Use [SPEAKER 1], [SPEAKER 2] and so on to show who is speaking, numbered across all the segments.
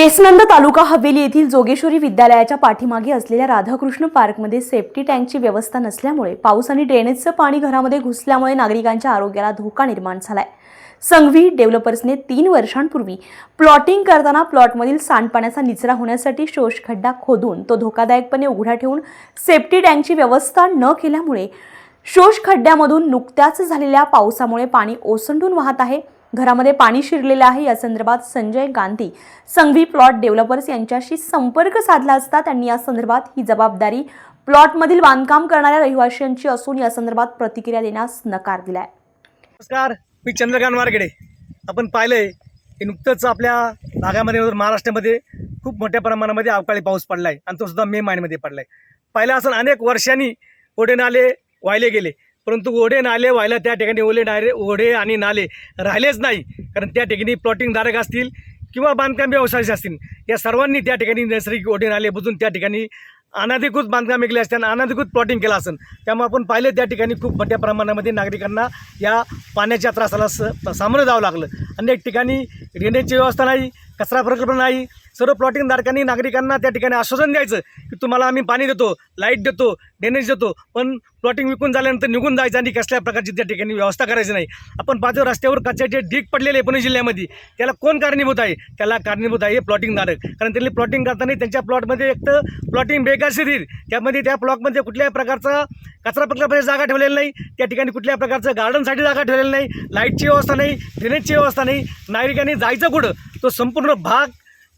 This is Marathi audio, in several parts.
[SPEAKER 1] केसनंद तालुका हवेली येथील जोगेश्वरी विद्यालयाच्या पाठीमागे असलेल्या राधाकृष्ण पार्कमध्ये सेफ्टी टँकची व्यवस्था नसल्यामुळे पाऊस आणि ड्रेनेजचं पाणी घरामध्ये घुसल्यामुळे नागरिकांच्या आरोग्याला धोका निर्माण झालाय. संघवी डेव्हलपर्सने तीन वर्षांपूर्वी प्लॉटिंग करताना प्लॉटमधील सांडपाण्याचा निचरा होण्यासाठी शोषखड्डा खोदून तो धोकादायकपणे उघडा ठेवून सेफ्टी टँकची व्यवस्था न केल्यामुळे शोषखड्ड्यामधून नुकत्याच झालेल्या पावसामुळे पाणी ओसंडून वाहत आहे. घरामध्ये पाणी शिरलेलं आहे. या संदर्भात संजय गांधी संघवी प्लॉट डेव्हलपर्स यांच्याशी संपर्क साधला असता त्यांनी या संदर्भात ही जबाबदारी प्लॉटमधील बांधकाम करणाऱ्या रहिवाशांची असून या संदर्भात प्रतिक्रिया देण्यास नकार दिलाय.
[SPEAKER 2] नमस्कार मी चंद्रकांत वारगडे. आपण पाहिलंय की नुकतंच आपल्या भागामध्ये महाराष्ट्रामध्ये खूप मोठ्या प्रमाणामध्ये अवकाळी पाऊस पडला आहे आणि तो सुद्धा मे महिन्यामध्ये पडला आहे पहिला असं अनेक वर्षांनी ओढे नाले वाहिले गेले. परंतु ओढे नाले व्हायला त्या ठिकाणी ओले नाले ओढे आणि नाले राहिलेच नाही. कारण त्या ठिकाणी प्लॉटिंगधारक असतील किंवा बांधकाम व्यवसायाचे असतील या सर्वांनी त्या ठिकाणी नैसर्गिक ओढे नाले बुजून त्या ठिकाणी अनाधिकृत बांधकामे केले असते आणि अनाधिकृत प्लॉटिंग केलं असेल. त्यामुळे आपण पाहिलं त्या ठिकाणी खूप मोठ्या प्रमाणामध्ये नागरिकांना या पाण्याच्या त्रासाला स सामोरं जावं लागलं. अनेक ठिकाणी ड्रेनेजची व्यवस्था नाही कचरा प्रकल्प नाही. सर्व प्लॉटिंगधारकांनी नागरिकांना त्या ठिकाणी आश्वासन द्यायचं की तुम्हाला आम्ही पाणी देतो लाइट देतो ड्रेनेज देतो पण प्लॉटिंग विकून झाल्यानंतर निघून जायचं आणि कसल्या प्रकारची त्या ठिकाणी व्यवस्था करायची नाही. आपण पाहतो रस्त्यावर कचऱ्याचे ढीक पडलेले आहे पुणे जिल्ह्यामध्ये. त्याला कोण कारणीभूत आहे? त्याला कारणीभूत आहे प्लॉटिंगधारक कारण त्यांनी प्लॉटिंग करताना त्यांच्या प्लॉटमध्ये एक तर प्लॉटिंग बेकायदेशीर त्यामध्ये त्या प्लॉटमध्ये कुठल्याही प्रकारचा कचरा प्रकल्पाची जागा ठेवलेली नाही. त्या ठिकाणी कुठल्या प्रकारचं गार्डनसाठी जागा ठेवलेली नाही. लाईटची व्यवस्था नाही ड्रेनेजची व्यवस्था नाही. नागरिकांनी जायचं कुठं? तो संपूर्ण भाग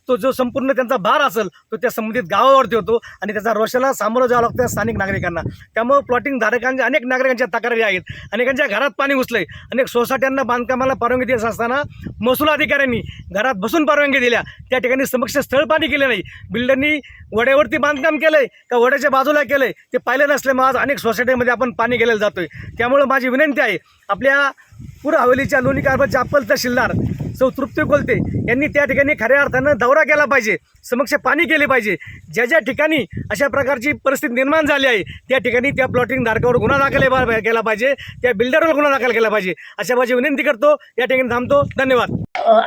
[SPEAKER 2] तो जो संपूर्ण त्यांचा भार असेल तो त्या संबंधित गावावरती होतो आणि त्याचा रोषाला सामोरं जावं लागतं स्थानिक नागरिकांना. त्यामुळं प्लॉटिंग धारकांच्या अनेक नागरिकांच्या तक्रारी आहेत. अनेकांच्या घरात पाणी घुसलंय. अनेक सोसायट्यांना बांधकामाला परवानगी देत असताना महसूल अधिकाऱ्यांनी घरात बसून परवानगी दिल्या. त्या ठिकाणी समक्ष स्थळ पाणी केले नाही. बिल्डरनी वड्यावरती बांधकाम केलंय का वड्याच्या बाजूला केलंय ते पाहिलं नसल्यामुळे आज अनेक सोसायटीमध्ये आपण पाणी गेलेलं जातोय. त्यामुळं माझी विनंती आहे आपल्या पूर हवेलीच्या लोणी कारभारचे अप्पल तहसीलदार सौ तृप्ती कोलते यांनी त्या ठिकाणी खऱ्या अर्थानं दौरा केला पाहिजे. समक्ष पाणी केले पाहिजे. ज्या ज्या ठिकाणी अशा प्रकारची परिस्थिती निर्माण झाली आहे त्या ठिकाणी त्या प्लॉटिंग धारकावर गुन्हा दाखल केला पाहिजे त्या बिल्डरवर गुन्हा दाखल केला पाहिजे. अशा माझी विनंती करतो. या ठिकाणी थांबतो. धन्यवाद.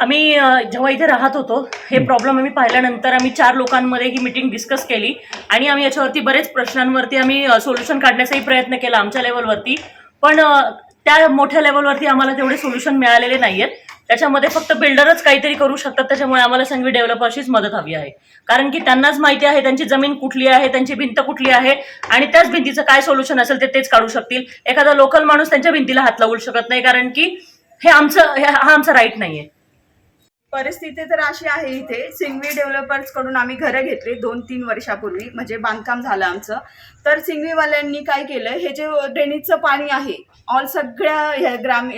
[SPEAKER 3] आम्ही जेव्हा इथे राहत होतो हे प्रॉब्लेम आम्ही पाहिल्यानंतर आम्ही चार लोकांमध्ये ही मिटिंग डिस्कस केली. आणि आम्ही याच्यावरती बरेच प्रश्नांवरती आम्ही सोल्युशन काढण्याचाही प्रयत्न केला आमच्या लेवलवरती पण त्या मोठ्या लेवलवरती आम्हाला तेवढे सोल्युशन मिळालेले नाही आहेत त्याच्यामध्ये फक्त बिल्डरच काहीतरी करू शकतात त्याच्यामुळे आम्हाला सांगवी डेव्हलपर्सचीच मदत हवी आहे. कारण की त्यांनाच माहिती आहे त्यांची जमीन कुठली आहे त्यांची भिंत कुठली आहे आणि त्याच भिंतीचं काय सोल्युशन असेल ते तेच काढू शकतील. एखादा लोकल माणूस त्यांच्या भिंतीला हात लावू शकत नाही कारण की हे आमचं हा आमचा राईट नाहीये.
[SPEAKER 4] परिस्थिती तर अशी आहे इथे. सिंगवी डेव्हलपर्सकडून आम्ही घरं घेतली दोन तीन वर्षापूर्वी. म्हणजे बांधकाम झालं आमचं. तर सिंगवीवाल्यांनी काय केलं हे जे ड्रेनेजचं पाणी आहे ऑल सगळ्या ह्या ग्राम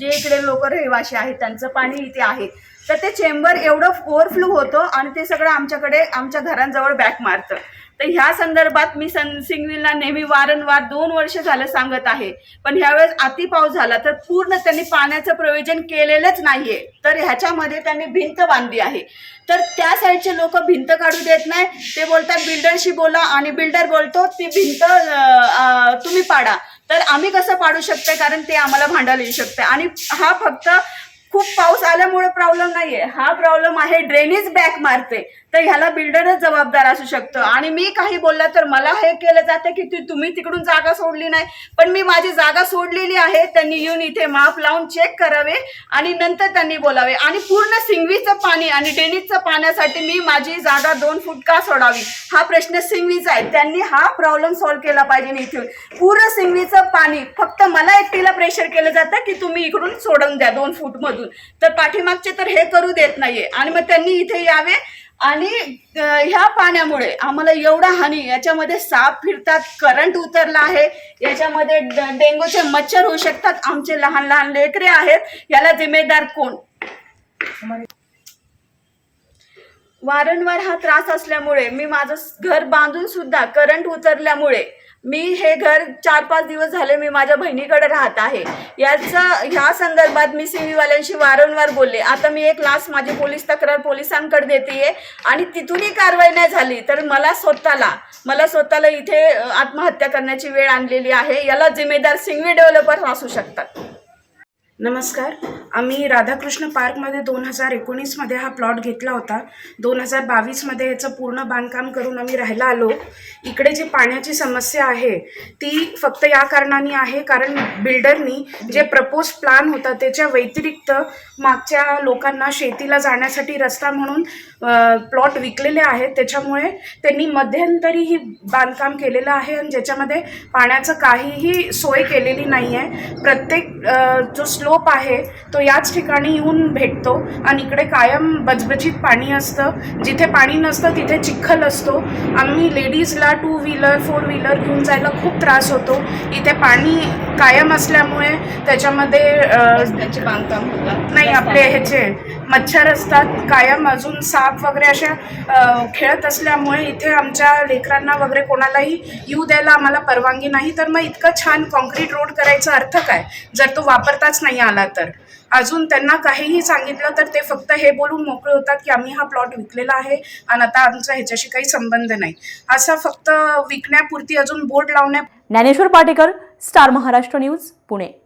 [SPEAKER 4] जे इकडे लोक रहिवाशी आहेत त्यांचं पाणी इथे आहे. तर ते चेंबर एवढं ओव्हरफ्लो होतं आणि ते सगळं आमच्याकडे आमच्या घरांजवळ बॅक मारतं. तर ह्या संदर्भात मी सन सिंगवीलला नेहमी वारंवार दोन वर्ष झालं सांगत आहे. पण ह्यावेळेस अति पाऊस झाला तर पूर्ण त्यांनी पाण्याचं प्रयोजन केलेलंच नाहीये. तर ह्याच्यामध्ये त्यांनी भिंत बांधली आहे. तर त्या साईडचे लोक भिंत काढू देत नाही. ते बोलतात बिल्डरशी बोला आणि बिल्डर बोलतो ती भिंत तुम्ही पाडा. तर आम्ही कसं पाडू शकते कारण ते आम्हाला भांडायला येऊ शकते आणि हा फक्त खूप पाऊस आल्यामुळे प्रॉब्लेम नाहीये. हा प्रॉब्लेम आहे ड्रेनेज बॅक मारते तर ह्याला बिल्डरच जबाबदार असू शकतं. आणि मी काही बोलला तर मला हे केलं जातं की तुम्ही तिकडून जागा सोडली नाही. पण मी माझी जागा सोडलेली आहे त्यांनी येऊन इथे माप लावून चेक करावे आणि नंतर त्यांनी बोलावे. आणि पूर्ण सिंगवीचं पाणी आणि ड्रेनेजचं पाण्यासाठी मी माझी जागा दोन फूट का सोडावी? हा प्रश्न सिंगवीचा आहे. त्यांनी हा प्रॉब्लेम सॉल्व्ह केला पाहिजे इथून. पूर्ण सिंगवीचं पाणी फक्त मला एकटीला प्रेशर केलं जातं की तुम्ही इकडून सोडून द्या दोन फूट मधून तर पाठीमागचे तर हे करू देत नाहीये. आणि मग त्यांनी इथे यावे आणि ह्या पाण्यामुळे आम्हाला एवढा हानी याच्यामध्ये साप फिरतात करंट उतरला आहे याच्यामध्ये डेंगूचे मच्छर होऊ शकतात आमचे लहान लहान लेकरे आहेत याला जिम्मेदार कोण? वारंवार हा त्रास असल्यामुळे मी माझं घर बांधून सुद्धा करंट उतरल्यामुळे मी हे घर चार पाच दिवस झाले मी माझ्या बहिणीकडे राहत आहे. याचं ह्या संदर्भात मी सीव्हीवाल्यांशी वारंवार बोलले. आता मी एक लास्ट माझी पोलीस तक्रार पोलिसांकडे देते आणि तिथूनही कारवाई नाही झाली. तर मला स्वतःला मला स्वतःला इथे आत्महत्या करण्याची वेळ आणलेली आहे. याला जिम्मेदार सिंगवी डेव्हलपर असू शकतात.
[SPEAKER 5] नमस्कार. आम्ही राधाकृष्ण पार्कमध्ये दोन हजार एकोणीसमध्ये हा प्लॉट घेतला होता. दोन हजार बावीसमध्ये याचं पूर्ण बांधकाम करून आम्ही राहायला आलो. इकडे जी पाण्याची समस्या आहे ती फक्त या कारणाने आहे कारण बिल्डरनी जे प्रपोज प्लान होता त्याच्या व्यतिरिक्त मागच्या लोकांना शेतीला जाण्यासाठी रस्ता म्हणून प्लॉट विकलेले आहेत. त्याच्यामुळे त्यांनी मध्यंतरी ही बांधकाम केलेलं आहे आणि ज्याच्यामध्ये पाण्याचं काहीही सोय केलेली नाही आहे प्रत्येक जो स्लो स्लोप आहे तो याच ठिकाणी येऊन भेटतो आणि इकडे कायम बचबचीत पाणी असतं. जिथे पाणी नसतं तिथे चिखल असतो. आम्ही लेडीजला टू व्हीलर फोर व्हीलर घेऊन जायला खूप त्रास होतो. इथे पाणी कायम असल्यामुळे त्याच्यामध्ये नाही आपले ह्याचे मच्छर असतात कायम अजून साप वगैरे अशा खेळत असल्यामुळे इथे आमच्या लेकरांना वगैरे कोणालाही येऊ द्यायला आम्हाला परवानगी नाही. तर मग इतकं छान कॉन्क्रीट रोड करायचा अर्थ काय? जर तो वापरताच नाही आला तर. अजून त्यांना काहीही सांगितलं तर ते फक्त हे बोलून मोकळे होतात की आम्ही हा प्लॉट विकलेला आहे आणि आता आमचा ह्याच्याशी काही संबंध नाही. असा फक्त विकण्यापुरती अजून बोर्ड लावण्या
[SPEAKER 1] ज्ञानेश्वर पाटेकर स्टार महाराष्ट्र न्यूज पुणे.